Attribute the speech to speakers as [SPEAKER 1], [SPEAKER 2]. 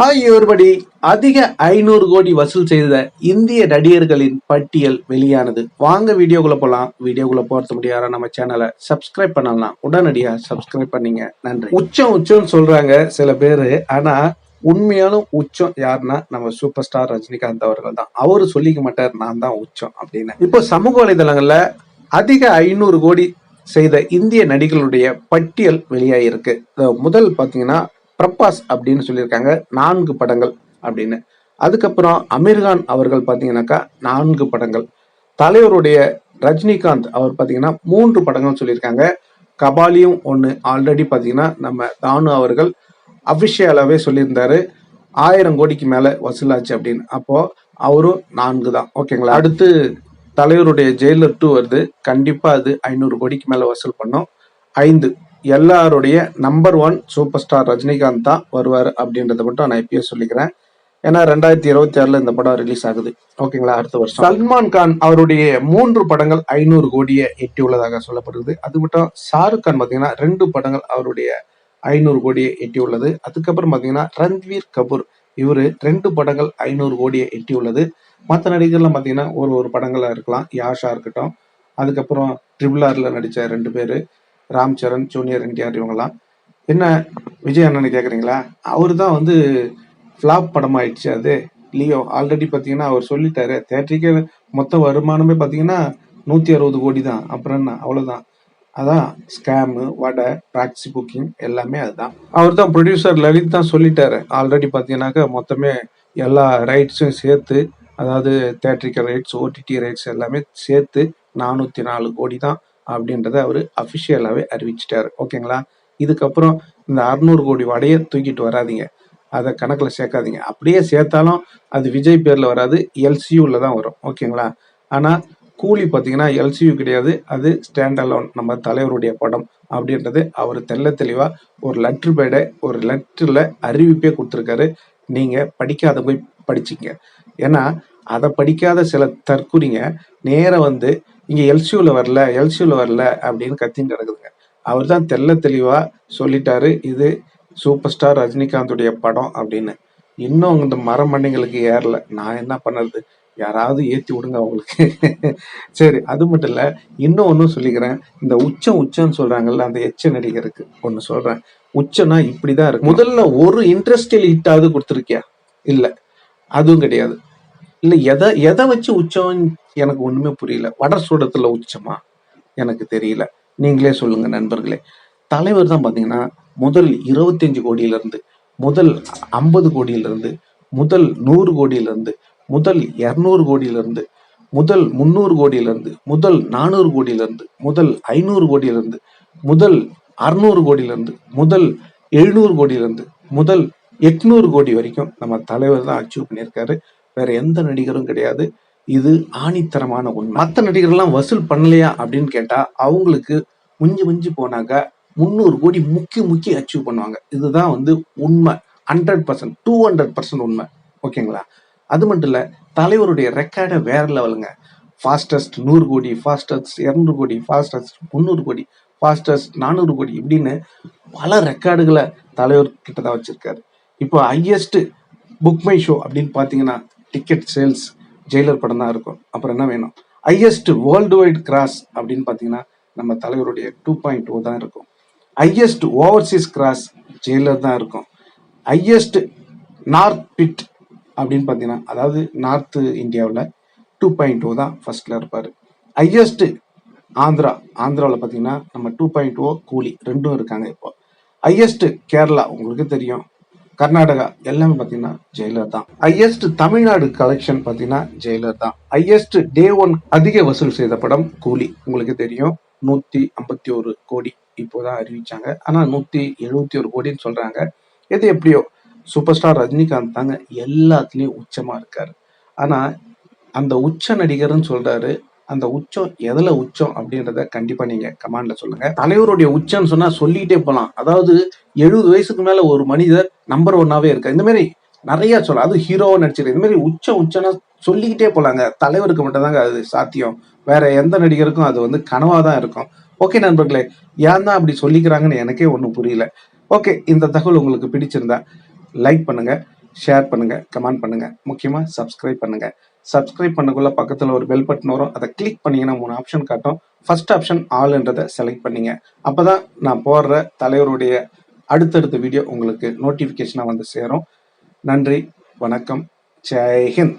[SPEAKER 1] Hi everybody அதிக ஐநூறு கோடி வசூல் செய்த இந்திய நடிகர்களின் பட்டியல் வெளியானது. வாங்க வீடியோக்குள்ள போலாம். வீடியோக்குள்ள போறது முடியாத நம்ம சேனலை சப்ஸ்கிரைப் பண்ணலாம் உடனடியா சப்ஸ்கிரைப் பண்ணீங்க. நன்றி. உச்சம் உச்சம்னு சொல்றாங்க சில பேரு. ஆனா உண்மையாலும் உச்சம் யாருன்னா நம்ம சூப்பர் ஸ்டார் ரஜினிகாந்த் அவர்கள் தான். அவரு சொல்லிக்க மாட்டார் நான் தான் உச்சம் அப்படின்னு. இப்போ சமூக வலைதளங்கள்ல அதிக ஐநூறு கோடி செய்த இந்திய நடிகர்களுடைய பட்டியல் வெளியாகிருக்கு முதல் பாத்தீங்கன்னா பிரபாஸ் அப்படின்னு சொல்லியிருக்காங்க. நான்கு படங்கள் அப்படின்னு. அதுக்கப்புறம் அமீர்கான் அவர்கள் பார்த்தீங்கன்னாக்கா நான்கு படங்கள். தலைவருடைய ரஜினிகாந்த் அவர் பார்த்தீங்கன்னா மூன்று படங்கள் சொல்லியிருக்காங்க. கபாலியும் ஒன்று ஆல்ரெடி பார்த்தீங்கன்னா நம்ம தானு அவர்கள் அபிஷியலாகவே சொல்லியிருந்தாரு. ஆயிரம் கோடிக்கு மேலே வசூலாச்சு அப்படின்னு. அப்போது அவரும் நான்கு தான். ஓகேங்களா? அடுத்து தலைவருடைய ஜெயிலர் டூ வருது. கண்டிப்பாக அது ஐநூறு கோடிக்கு மேலே வசூல் பண்ணோம். ஐந்து. எல்லாருடைய number one super star Rajinikanth தான் வருவார் அப்படின்றத மட்டும் நான் இப்பயே சொல்லிக்கிறேன். ஏன்னா ரெண்டாயிரத்தி இருபத்தி ஆறுல இந்த படம் ரிலீஸ் ஆகுது. ஓகேங்களா? அடுத்த வருஷம். சல்மான் கான் அவருடைய மூன்று படங்கள் ஐநூறு கோடியை எட்டியுள்ளதாக சொல்லப்படுது அது மட்டும் ஷாருக் கான் பார்த்தீங்கன்னா ரெண்டு படங்கள் அவருடைய ஐநூறு கோடியை எட்டியுள்ளது அதுக்கப்புறம் பார்த்தீங்கன்னா ரன்வீர் கபூர் இவர் ரெண்டு படங்கள் ஐநூறு கோடியை எட்டியுள்ளது மற்ற நடிகர்லாம் பார்த்தீங்கன்னா ஒரு ஒரு படங்களாக இருக்கலாம். யாஷா இருக்கட்டும். அதுக்கப்புறம் ட்ரிபிள் ஆர்ல நடித்த ரெண்டு பேர். ராம் சரண் ஜூனியர் என்டிஆர் இவங்கெல்லாம். என்ன விஜய் அண்ணன் கேட்குறீங்களா அவர் தான் வந்து ஃப்ளாப் படமாயிடுச்சு அது. லியோ ஆல்ரெடி பார்த்தீங்கன்னா அவர் சொல்லிட்டாரு தேட்டருக்கே மொத்த வருமானமே பார்த்தீங்கன்னா நூற்றி அறுபது கோடி தான் அப்புறம் என்ன? அவ்வளோதான் அதான் ஸ்கேமு வடை டாக்ஸி புக்கிங் எல்லாமே அதுதான். அவர் தான் ப்ரொடியூசர் லலித் தான் சொல்லிட்டாரு. ஆல்ரெடி பார்த்தீங்கன்னாக்கா மொத்தமே எல்லா ரைட்ஸும் சேர்த்து அதாவது தேட்ரிக்கல் ரைட்ஸ் ஓடிடி ரைட்ஸ் எல்லாமே சேர்த்து நானூற்றி நாலு கோடி தான் அப்படின்றத அவர் அஃபிஷியலாகவே அறிவிச்சிட்டாரு. ஓகேங்களா இதுக்கப்புறம் இந்த அறுநூறு கோடி வடையை தூக்கிட்டு வராதிங்க. அதை கணக்கில் சேர்க்காதீங்க. அப்படியே சேர்த்தாலும் அது விஜய் பேரில் வராது எல்சியூவில் தான் வரும். ஓகேங்களா ஆனால் கூலி பார்த்தீங்கன்னா எல்சியூ கிடையாது. அது ஸ்டாண்ட் அலோன் நம்ம தலைவருடைய படம் அப்படின்றது அவர் தெள்ள தெளிவாக ஒரு லெட்ரு பேடை ஒரு லெட்டரில் அறிவிப்பே கொடுத்துருக்காரு. நீங்கள் படிக்காத போய் படிச்சிங்க ஏன்னா அதை படிக்காத சில தற்குறிங்க. நேராக வந்து இங்கே எல்சியூவில் வரல எல்சியூவில் வரல அப்படின்னு கத்தின்னு கிடக்குதுங்க. அவர் தான் தெல்ல தெளிவாக சொல்லிட்டாரு இது சூப்பர் ஸ்டார் ரஜினிகாந்துடைய படம் அப்படின்னு. இன்னும் இந்த மரமண்ணிங்களுக்கு ஏறல. நான் என்ன பண்ணுறது? யாராவது ஏற்றி விடுங்க அவங்களுக்கு. சரி அது மட்டும் இல்லை இன்னும் ஒன்றும் சொல்லிக்கிறேன். இந்த உச்சம் உச்சம்னு சொல்கிறாங்கல்ல அந்த எச்ச நடிகருக்கு ஒன்று சொல்கிறேன் உச்சம்னா இப்படி தான் இருக்கு. முதல்ல ஒரு இன்ட்ரெஸ்டில் ஹிட்டாவது கொடுத்துருக்கியா? இல்லை. அதுவும் கிடையாது. இல்லை எதை எதை வச்சு உச்சம் எனக்கு ஒன்றுமே புரியல. வட சூடத்தில் உச்சமா? எனக்கு தெரியல. நீங்களே சொல்லுங்க நண்பர்களே. தலைவர் தான் பார்த்தீங்கன்னா முதல் இருபத்தஞ்சு கோடியிலிருந்து முதல் ஐம்பது கோடியிலிருந்து முதல் நூறு கோடியிலிருந்து முதல் இரநூறு கோடியிலிருந்து முதல் முந்நூறு கோடியிலிருந்து முதல் நானூறு கோடியிலிருந்து முதல் ஐநூறு கோடியிலிருந்து முதல் அறுநூறு கோடியிலிருந்து முதல் எழுநூறு கோடியிலிருந்து முதல் எட்நூறு கோடி வரைக்கும் நம்ம தலைவர் தான் அச்சீவ் பண்ணியிருக்காரு. வேற எந்த நடிகரும் கிடையாது. இது ஆணித்தரமான உண்மை. மற்ற நடிகர்லாம் வசூல் பண்ணலையா அப்படின்னு கேட்டா அவங்களுக்கு முஞ்சி முஞ்சி போனாக்க முந்நூறு கோடி முக்கி முக்கி அச்சீவ் பண்ணுவாங்க. இதுதான் வந்து உண்மை. Hundred percent two hundred percent உண்மை. ஓகேங்களா? அது மட்டும் இல்லை தலைவருடைய ரெக்கார்டை வேற லெவலுங்க ஃபாஸ்டஸ்ட் நூறு கோடி ஃபாஸ்டஸ்ட் இரநூறு கோடி ஃபாஸ்டஸ்ட் முந்நூறு கோடி ஃபாஸ்டஸ்ட் நானூறு கோடி இப்படின்னு பல ரெக்கார்டுகளை தலைவர் கிட்ட தான் வச்சுருக்காரு. இப்போ ஹையஸ்ட் புக் மை ஷோ அப்படின்னு பார்த்தீங்கன்னா டிக்கெட் சேல்ஸ் ஜெயிலர் படம் தான் இருக்கும். அப்புறம் என்ன வேணும்? ஹையஸ்ட் வேர்ல்டு வைட் கிராஸ் அப்படின்னு பார்த்தீங்கன்னா நம்ம தலைவருடைய டூ பாயிண்ட் டூ தான் இருக்கும். ஹையஸ்ட் ஓவர்சீஸ் கிராஸ் ஜெயிலர் தான் இருக்கும். ஹையஸ்ட் நார்த் பிட் அப்படின்னு பார்த்தீங்கன்னா அதாவது நார்த்து இந்தியாவில் டூ பாயிண்ட் டூ தான் ஃபர்ஸ்ட்ல இருப்பார். ஹையஸ்ட் ஆந்திரா ஆந்திராவில் பார்த்தீங்கன்னா நம்ம டூ பாயிண்ட் ஓ கூலி ரெண்டும் இருக்காங்க இப்போ. ஹையஸ்ட் கேரளா உங்களுக்கு தெரியும். கர்நாடகா எல்லாமே பார்த்தீங்கன்னா ஜெயிலர் தான். ஹையஸ்ட் தமிழ்நாடு கலெக்ஷன் பார்த்தீங்கன்னா ஜெயிலர் தான். ஹையஸ்ட் டே ஒன் அதிக வசூல் செய்த படம் கூலி. உங்களுக்கு தெரியும் நூத்தி ஐம்பத்தி ஒரு கோடி இப்போதான் அறிவிச்சாங்க. ஆனா நூத்தி எழுபத்தி ஒரு கோடின்னு சொல்றாங்க. எது எப்படியோ சூப்பர் ஸ்டார் ரஜினிகாந்த் தாங்க எல்லாத்துலயும் உச்சமா இருக்காரு. ஆனா அந்த உச்ச நடிகர்னு சொல்றாரு அந்த உச்சம் எதுல உச்சம் அப்படின்றத கண்டிப்பா நீங்க கமாண்ட்ல சொல்லுங்க. தலைவருடைய உச்சம்னு சொன்னா சொல்லிட்டே போலாம். அதாவது எழுபது வயசுக்கு மேல ஒரு மனிதர் நம்பர் ஒன்னாவே இருக்காரு. இந்த மாதிரி நிறைய சொல்லலாம் அது ஹீரோவை நடிச்சிருக்கு இந்த மாதிரி உச்சம் உச்சம்னா சொல்லிக்கிட்டே போலாங்க. தலைவருக்கு மட்டும்தாங்க அது சாத்தியம். வேற எந்த நடிகருக்கும் அது வந்து கனவாக தான் இருக்கும். ஓகே நண்பர்களே ஏன் தான் அப்படி சொல்லிக்கிறாங்கன்னு எனக்கே ஒன்றும் புரியல. ஓகே இந்த தகவல் உங்களுக்கு பிடிச்சிருந்தா லைக் பண்ணுங்க ஷேர் பண்ணுங்க கமெண்ட் பண்ணுங்க. முக்கியமாக சப்ஸ்கிரைப் பண்ணுங்க. சப்ஸ்கிரைப் பண்ணக்குள்ள பக்கத்தில் ஒரு பெல் பட்டன் வரும். அதை கிளிக் பண்ணீங்கன்னா மூணு ஆப்ஷன் காட்டும். ஃபர்ஸ்ட் ஆப்ஷன் ஆல்ன்றதை செலக்ட் பண்ணிங்க. அப்போ தான் நான் போடுற தலைவருடைய அடுத்தடுத்த வீடியோ உங்களுக்கு நோட்டிஃபிகேஷனாக வந்து சேரும். நன்றி வணக்கம். ஜெய்ஹிந்த்